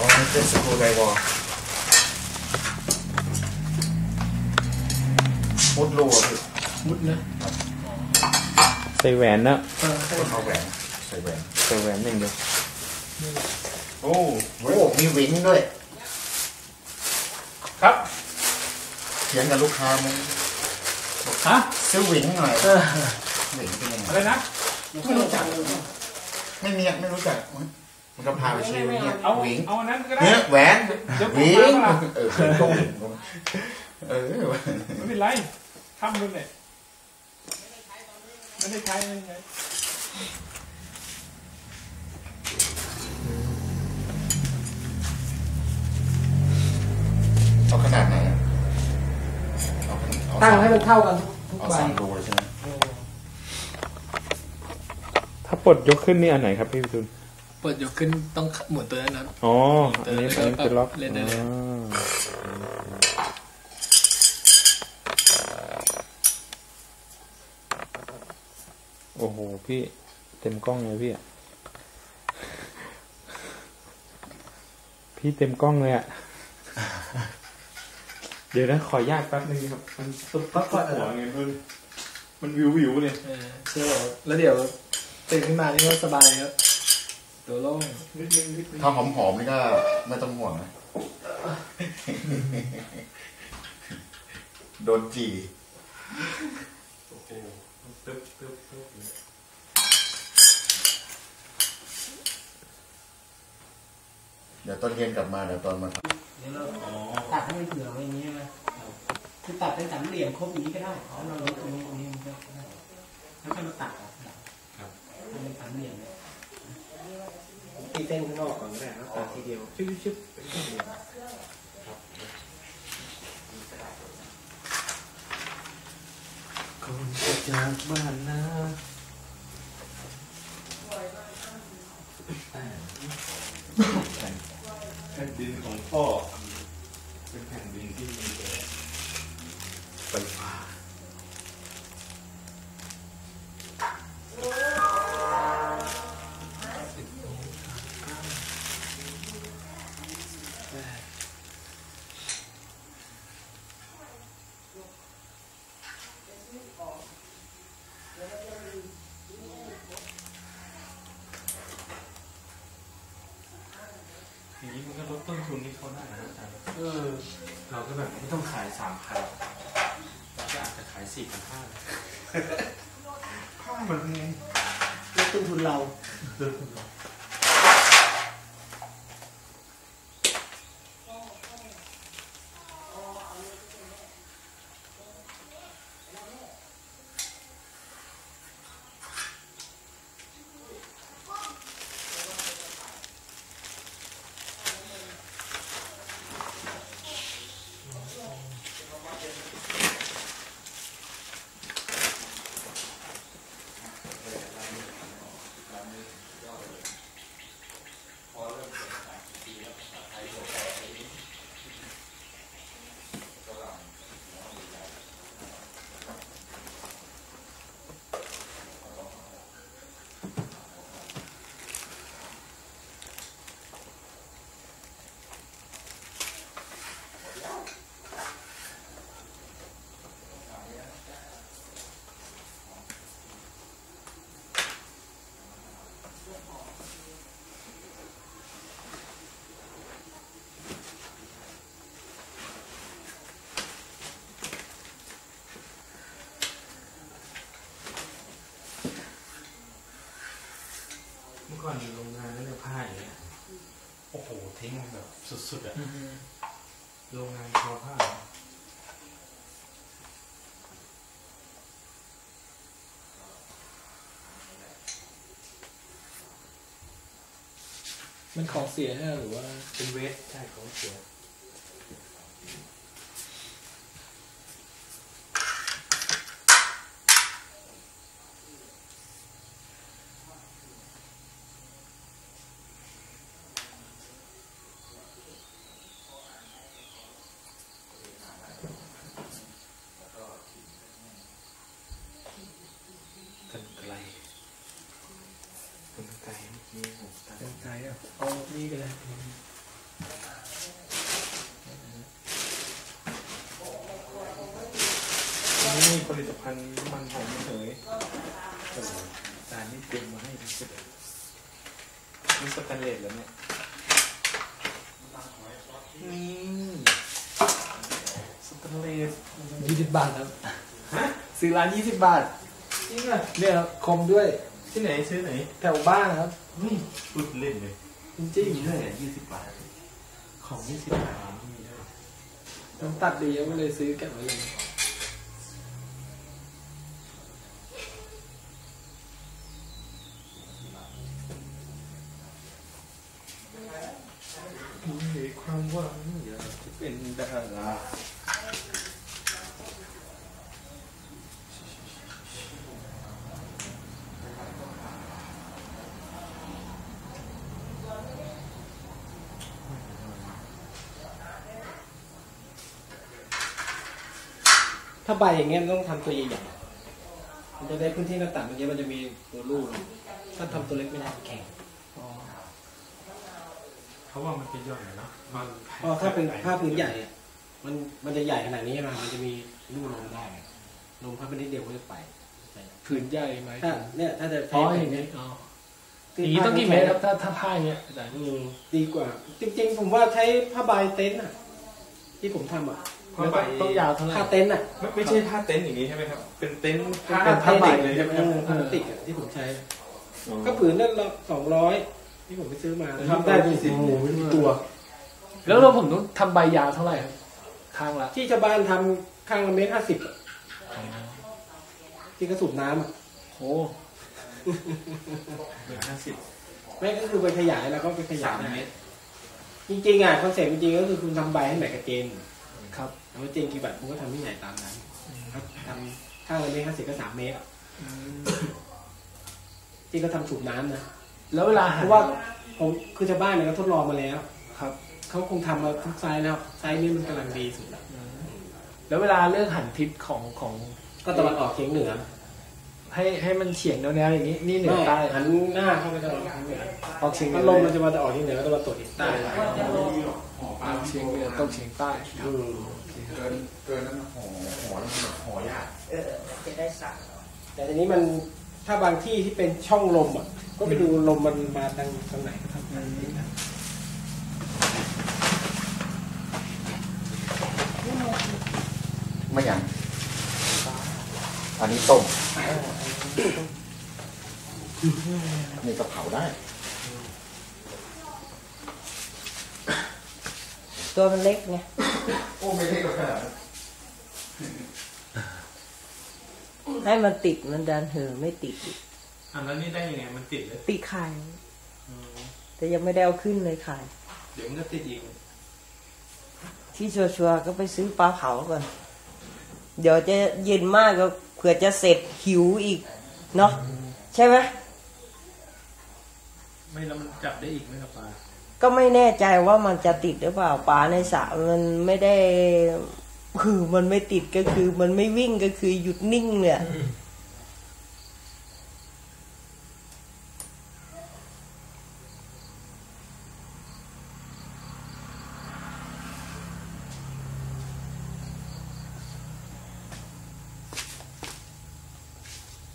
อ๋อนี่เป็นสกูไดวอลมุดรูอะพี่มุดนะใส่แหวนนะเออใช่เอาแหวนใส่แหวนใส่แหวนอย่างเดียวโอ้โหมีวิงด้วย ครับเขียนกับลูกค้ามึงฮะซื้อวิงหน่อยเออวิงเป็นยังไงอะไรนะไม่รู้จักไม่มีไม่รู้จัก มันก็พาไปชี้เนี่ยเอาวิงเอาอันนั้นก็ได้เนี่ยแหวนเดี๋ยวผมวิงมาเปล่าเออเป็นตรงเออไม่เป็นไรทำดูเนี่ยไม่ได้ใช้ไม่ได้ใช้เอาขนาดไหนอะเอาขนาดเอาตั้งให้มันเท่ากันทุกเอาใบสามรูเลยใช่ไหม ถ้าปลดยกขึ้นนี่อันไหนครับพี่วิทูล เปิดยกขึ้นต้องหมุนตัวนั้นนะอ๋อ อันนี้อันนี้เป็นล็อกเล่นได้เลยอ่าโอ้โห พี่เต็มกล้องเลยพี่อะพี่เต็มกล้องเลยอะเดี๋ยวนะ ขออนุญาตแป๊บนึงครับ มันตุ๊บปั๊บหัวไงมันมันวิววิวเลยเออเชื่อแล้วเดี๋ยวตื่นขึ้นมานี่ก็สบายครับ ตัวโล่งนิดนึงนิดนึงถ้าหอมๆนี่ก็ไม่ต้องห่วงนะ โดนจีโอ้โหตึ๊บตึ๊บตึ๊บเลยเดี๋ยวตอนเย็นกลับมาเดี๋ยวตอนมาทเดี๋ยวเราตัดให้มันเผื่อไว้อย่างนี้ใช่ไหมคือตัดเป็นสามเหลี่ยมครบอย่างนี้ก็ได้เอาเราลดตรงนี้ตรงนี้มันก็ได้แล้วค่อยมาตัดเอาครับให้เป็นสามเหลี่ยมเลย ตีเต้นข้างนอกก่อนก็ได้นะตัดทีเดียวชึบชึบเป็นแค่เดียวคนจะจากบ้านนะแผ่นดินของพ่อ เป็นแผ่นดินที่มี สี่พันห้าำมันลดต้นทุนเรา อก่อนอยู่โรงงานนั่นเนี่ยผ้าอย่างเงี้ยโอ้โหทิ้งแบบสุดๆอะโรงงานทอผ้ามันของเสียใช่ไหมหรือว่าเป็นเวสใช่ของเสีย กันไกลกันไกลเมื่อกี้ผมตัด เป็นใจอะเอานี่ก็ได้ นี่ผลิตภัณฑ์น้ำมันหอมระเหยโอ้โหจานนี้เตรียมมาให้ทั้งสุดเลยนี่สแตนเลสแล้วเนี่ยนี่สแตนเลสยี่สิบบาทครับ ฮะซื้อร้านยี่สิบบาท จริงเหรอเนี่ยครับคมด้วยที่ไหนซื้อไหนแถวบ้านครับเฮ้ยพูดเล่นเลยจริงมีด้วยยี่สิบบาท ของยี่สิบบาทมีด้วยๆมันตัดดียังไม่เลยซื้อเก็บไว้เลย มีความหวังอยากจะเป็นดารา ถ้าใบอย่างเงี้ยมันต้องทำตัวใหญ่ๆมันจะได้พื้นที่หน้าต่างเมื่อกี้มันจะมีตัวรูนะถ้าทำตัวเล็กไม่ได้แข็งเพราะว่ามันเป็นย่อยเนาะมันเพราะถ้าเป็นผ้าพื้นใหญ่อะมันมันจะใหญ่ขนาดนี้ใช่ไหมมันจะมีรูลมได้ลมพัดไปนิดเดียวก็จะไปผืนใหญ่ไหมถ้าเนี่ยถ้าจะอ๋อใช้อย่างนี้อ๋ออย่างนี้ต้องกี่เมตรครับถ้าถ้าผ้าอย่างเงี้ยอาจารย์อืมดีกว่า จริง ๆ ผมว่าใช้ผ้าใบเต็นท์อะที่ผมทำอะ ผ้าใบต้องยาวเท่าไหร่ผ้าเต็นท์อะไม่ไม่ใช่ผ้าเต็นท์อย่างนี้ใช่ไหมครับ เป็นเต็นท์ผ้าเป็นผ้าใบเลยใช่ใช่ไหไหมมเอครับอพลาสติกอะที่ผมใช้อ๋อก็ผืนนั่นละสองร้อยที่ผมไปซื้อมาทำได้เป็นสิบตัว แล้วเราผมต้องทำใบยาวเท่าไหร่ครับข้างละที่ชาวบ้านทำข้างละเมตรห้าสิบที่กระสุนน้ำอะโอ้หนึ่งห้าสิบไม่ก็คือไปขยายแล้วก็ไปขยาสายมเมตรจริงๆอะคอนเซ็ปต์จริงๆก็คือคุณทำใบให้ไหนกับเจนครับ แล้วเจนกี่บาทคุณก็ทำที่ไหนตามนั้นครับทำข้างละเมตรห้าสิบก็สามเมตรอะจริงก็ทำสูบน้ำนะแล้วเวลาเพหั่นราะว่าผมคือชาวบ้านเนี่ยก็ทดลองมาแล้ว ครับเขาคงทำมาทุกไซส์แล้วไซส์นี้มันกำลังดีสุดแล้วแล้วเวลาเลือกหันทิศของของก็ตะวันออกเฉียงเหนือ ให้ให้มันเฉียงแนวๆอย่างนี้นี่เหนือใต้หันหน้าเข้าไปตะวันออกเฉียงเหนือออกเฉียงเหนืพัอดลมมันจะมาจะออกเฉียงเหนือแล้วตะวันตกเฉียงใต้ ออกเฉียงเหนือตกเฉียงใต้อืมเกินเกินนั้นห่อห่อแล้วมันห่อยากแต่ทีนี้มันถ้าบางที่ที่เป็นช่องลมอะก็ไปดูลมมันมาทางทางไหนครับไม่ยังอันนี้ต้มนี่ก็เผาได้ ตัวมันเล็กไงโอ้ไม่ได้ก็ขนาดนั้นให้มันติดมันดันเหือะไม่ติดอีกอันนั้นนี่ได้ยังไงมันติดเลยติดไข่แต่ยังไม่ได้เอาขึ้นเลยไข่เดี๋ยวมันก็ติดอีกที่ชัวร์ๆก็ไปซื้อปลาเผาก่อน เดี๋ยวจะเย็นมากก็เผื่อจะเสร็จหิวอีก เนาะใช่ไหมไม่แล้วมันจับได้อีกไหมครับปลา ก็ไม่แน่ใจว่ามันจะติดหรือเปล่าปลาในสระมันไม่ได้คือมันไม่ติดก็คือ มันไม่วิ่งก็คือหยุดนิ่งเนี่ย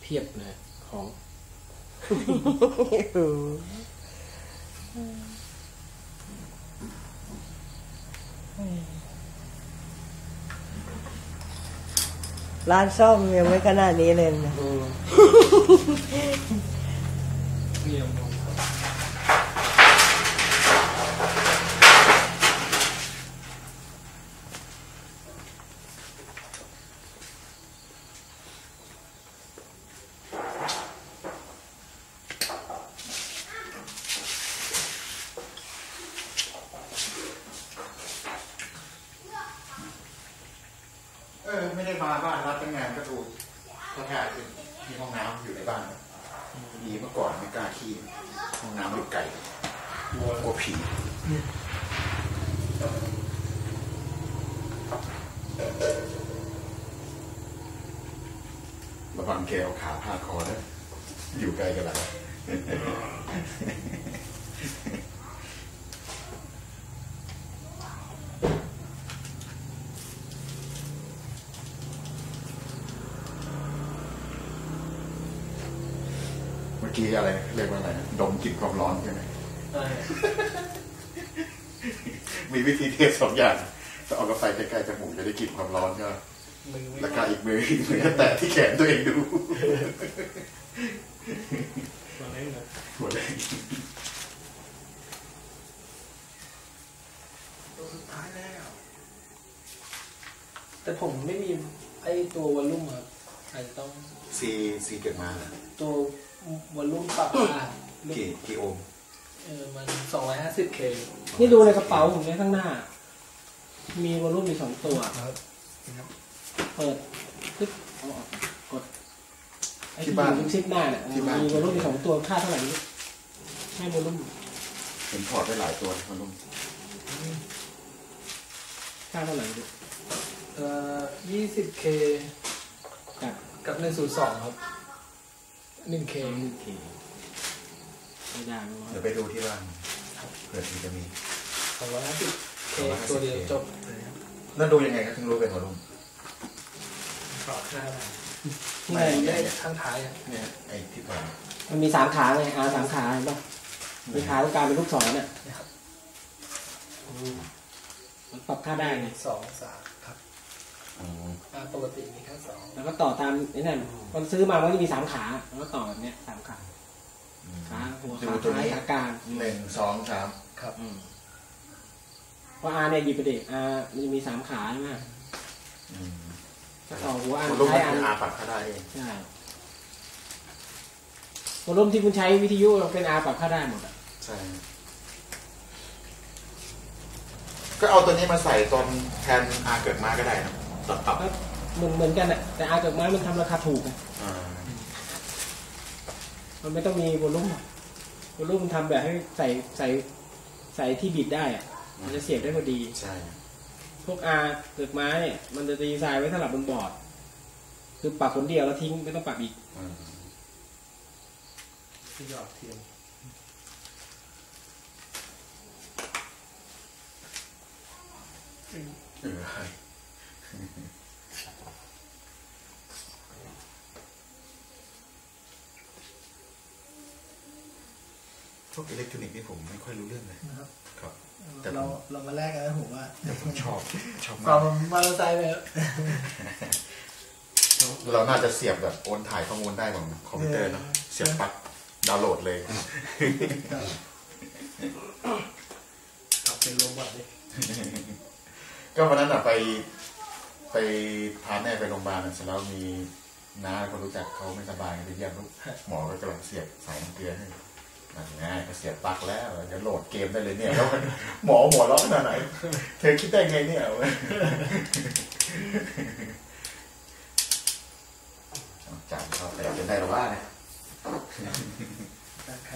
เพียบเลยของ ร้านซ่อมยังไม่ขนาดนี้เลยนะ เมียมอง เออไม่ได้มาบ้านรับตั้งงานก็ดู เขาถ่ายเป็นที่ห้องน้ำอยู่ในบ้านมีเมื่อก่อนไม่กล้าขี้ห้องน้ำอยู่ไกลกลัวกลัวผีระวังแกเอาขาพาดคอนะอยู่ไกลกันละ กี้อะไร เรียกว่าอะไรนะดมกลิ่นความร้อนใช่ไหมใช่มีวิธีเทสสองอย่างจะเอากาแฟใกล้ๆจมูกจะได้กลิ่นความร้อนก็มือไม่แล้วก็อีกมืออีกมือก็แตะที่แขนตัวเองดูตอนแรกนะหัวเลยตัวสุดท้ายแล้ว แต่ผมไม่มีไอ้ตัววอลลุ่มครับอาจจะต้องซีซีเกิดมาเหรอตัว วอลลุ่มปรับได้กี่กี่โอห์มเออมันสองร้อยห้าสิบเคนี่ดูในกระเป๋าผมเนี่ยข้างหน้า มีวอลลุ่มมีสองตัวเปิดปึ๊บเอาออกกดไอ้ที่อยู่ตรงชิปหน้าเนี่ยมีวอลลุ่มมีสองตัวค่าเท่าไหร่นี่ให้วอลลุ่มเห็นพอร์ตได้หลายตัวนะคุณลุงค่าเท่าไหร่ดูเอ่อยี่สิบเคกับกับหนึ่งศูนย์สองครับ หนึ่งเคเอ็มเคไม่ได้ไม่ว่าเดี๋ยวไปดูที่บ้านเผื่อที่จะมี สองร้อยห้าสิบเคตัวเดียวจบเลยครับแล้วดูยังไงก็ถึงรู้เป็นหัวลุงขอค่าอะไรที่ไม่ไหนได้ข้างท้ายอะเนี่ยไอ้ที่ผ่านมันมีสามขาไงอาสามขาเห็นปะมีขาตรงกลางเป็นลูกศรเนี่ยนะครับมันปรับค่าได้ไงสองสาม ครับอ๋ออ่าปกติมีแค่สองแล้วก็ต่อตามไอ้นั่นมันซื้อมามันก็จะมีสามขา แล้วก็ต่อแบบเนี้ยสามขาขาหัวดูขาตัวท้ายนี้ขากลางหนึ่งสองสามครับอืมเพราะอาเนี่ยหยิบไปดิอามันจะมีสามขาใช่ไหมอืมจะต่อหัวอันหัวลุงท้ายมันอันคืออาปัดเขาได้เองใช่วอลลุ่มที่คุณใช้วิทยุเป็นอาปรับค่าได้หมดอะใช่ก็เอาตัวนี้มาใส่ตอนแทนอาเกิดมาก็ได้นะ ตัดตับก็เหมือนเหมือนกันอะ แต่อากับไม้มันทำราคาถูกอะอ่ามันไม่ต้องมีวอลลุ่มอะวอลลุ่มมันทำแบบให้ใส่ใส่ใส่ที่บิดได้อะมันจะเสียบได้พอดี ใช่พวกอาเกิดไม้เนี่ยมันจะดีไซน์ไว้สำหรับบนบอร์ด คือปรับคนเดียวแล้วทิ้งไม่ต้องปรับอีก อืมที่หยอดเทียมเออใช่ พวกอิเล็กทรอนิกส์นี่ผมไม่ค่อยรู้เรื่องเลยนะครับ ครับ แต่ผมเราเรามาแลกกันนะผมว่าแต่ผมชอบชอบสอมางกมอเตอร์ไซค์เลยครับเราน่าจะเสียบแบบโอนถ่ายข้อมูลได้ของคอมพิวเตอร์เนอะเสียบปลั๊กดาวน์โหลดเลยขับเป็นโรบอทเลยก็วันนั้นอะไป ไปพาแม่ไปโรงพยาบาลเสร็จแล้วมีน้าคนรู้จักเขาไม่สบายไปเยี่ยมลูกหมอก็กำลังเสียบสายน้ำเกลือให้นั่นไง่ายก็เสียบปลั๊กแล้วเดี๋ยวโหลดเกมได้เลยเนี่ยแล้วหมอหัวเราะขนาดไหนเธอคิดได้ไงเนี่ยจายเขาแต่เป็นได้หรอว่าเนี่ยใคร